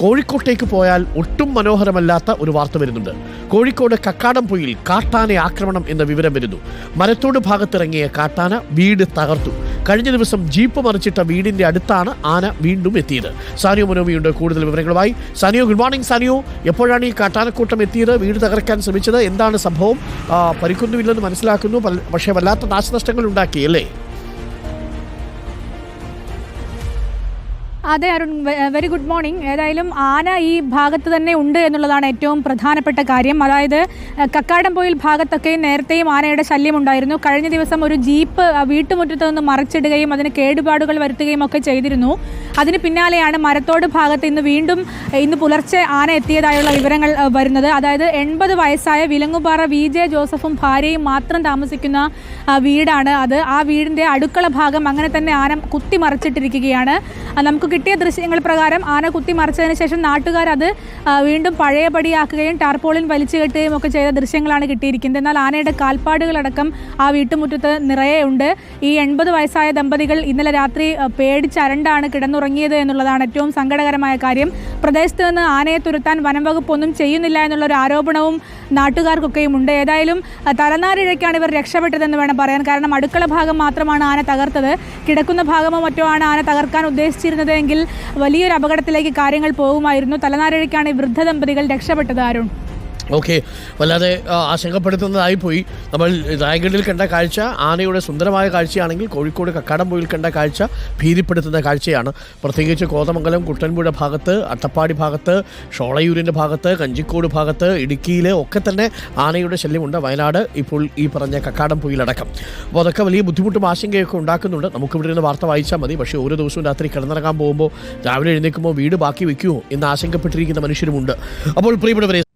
കോഴിക്കോട്ടേക്ക് പോയാൽ ഒട്ടും മനോഹരമല്ലാത്ത ഒരു വാർത്ത വരുന്നുണ്ട്. കോഴിക്കോട് കക്കാടംപൊയിൽ കാട്ടാന ആക്രമണം എന്ന വിവരം വരുന്നു. മരത്തോട് ഭാഗത്തിറങ്ങിയ കാട്ടാന വീട് തകർത്തു. കഴിഞ്ഞ ദിവസം ജീപ്പ് മറിച്ചിട്ട വീടിന്റെ അടുത്താണ് ആന വീണ്ടും എത്തിയത്. സാനിയോ മനോമിയുണ്ട്. കൂടുതൽ വിവരങ്ങളുമായി സാനിയോ ഗുഡ് മോർണിംഗ് സാനിയോ. എപ്പോഴാണ് ഈ കാട്ടാനക്കൂട്ടം എത്തിയത്? വീട് തകർക്കാൻ ശ്രമിച്ചത്? എന്താണ് സംഭവം? പരിക്കൊന്നുമില്ലെന്ന് മനസ്സിലാക്കുന്നു. പക്ഷേ വല്ലാത്ത നാശനഷ്ടങ്ങൾ ഉണ്ടാക്കി അല്ലേ? അതെ അരുൺ വെരി ഗുഡ് മോർണിംഗ് ഏതായാലും ആന ഈ ഭാഗത്ത് തന്നെ ഉണ്ട് എന്നുള്ളതാണ് ഏറ്റവും പ്രധാനപ്പെട്ട കാര്യം. അതായത് കക്കാടംപൊയിൽ ഭാഗത്തൊക്കെ നേരത്തെയും ആനയുടെ ശല്യം ഉണ്ടായിരുന്നു കഴിഞ്ഞ ദിവസം ഒരു ജീപ്പ് വീട്ടുമുറ്റത്ത് നിന്ന് മറിച്ചിടുകയും അതിന് കേടുപാടുകൾ വരുത്തുകയും ഒക്കെ ചെയ്തിരുന്നു. അതിന് പിന്നാലെയാണ് മരത്തോട് ഭാഗത്ത് ഇന്ന് വീണ്ടും ഇന്ന് പുലർച്ചെ ആന എത്തിയതായുള്ള വിവരങ്ങൾ വരുന്നത്. അതായത് എൺപത് വയസ്സായ വിലങ്ങുപാറ വി. ജെ. ജോസഫും ഭാര്യയും മാത്രം താമസിക്കുന്ന വീടാണ് അത്. ആ വീടിന്റെ അടുക്കള ഭാഗം അങ്ങനെ തന്നെ ആന കുത്തി മറിച്ചിട്ടിരിക്കുകയാണ്. നമുക്ക് കിട്ടിയ ദൃശ്യങ്ങൾ പ്രകാരം ആന കുത്തി മറിച്ചതിന് ശേഷം നാട്ടുകാർ അത് വീണ്ടും പഴയപടിയാക്കുകയും ടാർപോളിൻ വലിച്ചു കെട്ടുകയും ഒക്കെ ചെയ്ത ദൃശ്യങ്ങളാണ് കിട്ടിയിരിക്കുന്നത്. എന്നാൽ ആനയുടെ കാൽപ്പാടുകളടക്കം ആ വീട്ടുമുറ്റത്ത് നിറയെ ഉണ്ട്. ഈ എൺപത് വയസ്സായ ദമ്പതികൾ ഇന്നലെ രാത്രി പേടിച്ചരണ്ടാണ് കിടന്നുറങ്ങിയത് എന്നുള്ളതാണ് ഏറ്റവും സങ്കടകരമായ കാര്യം. പ്രദേശത്ത് നിന്ന് ആനയെ തുരത്താൻ വനം ഒന്നും ചെയ്യുന്നില്ല എന്നുള്ളൊരു ആരോപണവും നാട്ടുകാർക്കൊക്കെയും ഉണ്ട്. ഏതായാലും തലനാരിഴയ്ക്കാണ് ഇവർ രക്ഷപ്പെട്ടതെന്ന് വേണം പറയാൻ. കാരണം അടുക്കള ഭാഗം മാത്രമാണ് ആന തകർത്തത്. കിടക്കുന്ന ഭാഗമോ മറ്റോ ആണ് ആന തകർക്കാൻ ഉദ്ദേശിച്ചിരുന്നത് എങ്കിൽ വലിയൊരു അപകടത്തിലേക്ക് കാര്യങ്ങൾ പോകുമായിരുന്നു. തലനാരിഴയ്ക്കാണ് വൃദ്ധ ദമ്പതികൾ രക്ഷപ്പെട്ടത് അരുൺ. ഓക്കെ. വല്ലാതെ ആ, ആശങ്കപ്പെടുത്തുന്നതായി പോയി നമ്മൾ രായഗഡിൽ കണ്ട കാഴ്ച ആനയുടെ സുന്ദരമായ കാഴ്ചയാണെങ്കിൽ കോഴിക്കോട് കക്കാടംപൊയിൽ കണ്ട കാഴ്ച ഭീതിപ്പെടുത്തുന്ന കാഴ്ചയാണ്. പ്രത്യേകിച്ച് കോതമംഗലം കുട്ടൻപുഴ ഭാഗത്ത് അട്ടപ്പാടി ഭാഗത്ത് ഷോളയൂരിന്റെ ഭാഗത്ത് കഞ്ചിക്കോട് ഭാഗത്ത് ഇടുക്കിയിൽ ഒക്കെ തന്നെ ആനയുടെ ശല്യമുണ്ട്. വയനാട് ഇപ്പോൾ ഈ പറഞ്ഞ കക്കാടംപൊയിലടക്കം. അപ്പോൾ അതൊക്കെ വലിയ ബുദ്ധിമുട്ടും ആശങ്കയൊക്കെ ഉണ്ടാക്കുന്നുണ്ട്. നമുക്ക് ഇവിടെ നിന്ന് വാർത്ത വായിച്ചാൽ മതി. പക്ഷേ ഓരോ ദിവസവും രാത്രി കിടന്നിറങ്ങാൻ പോകുമ്പോൾ രാവിലെ എഴുന്നേൽക്കുമ്പോൾ വീട് ബാക്കി വയ്ക്കുമോ എന്ന് ആശങ്കപ്പെട്ടിരിക്കുന്ന മനുഷ്യരുമുണ്ട്. അപ്പോൾ പ്രിയപ്പെട്ടവരെ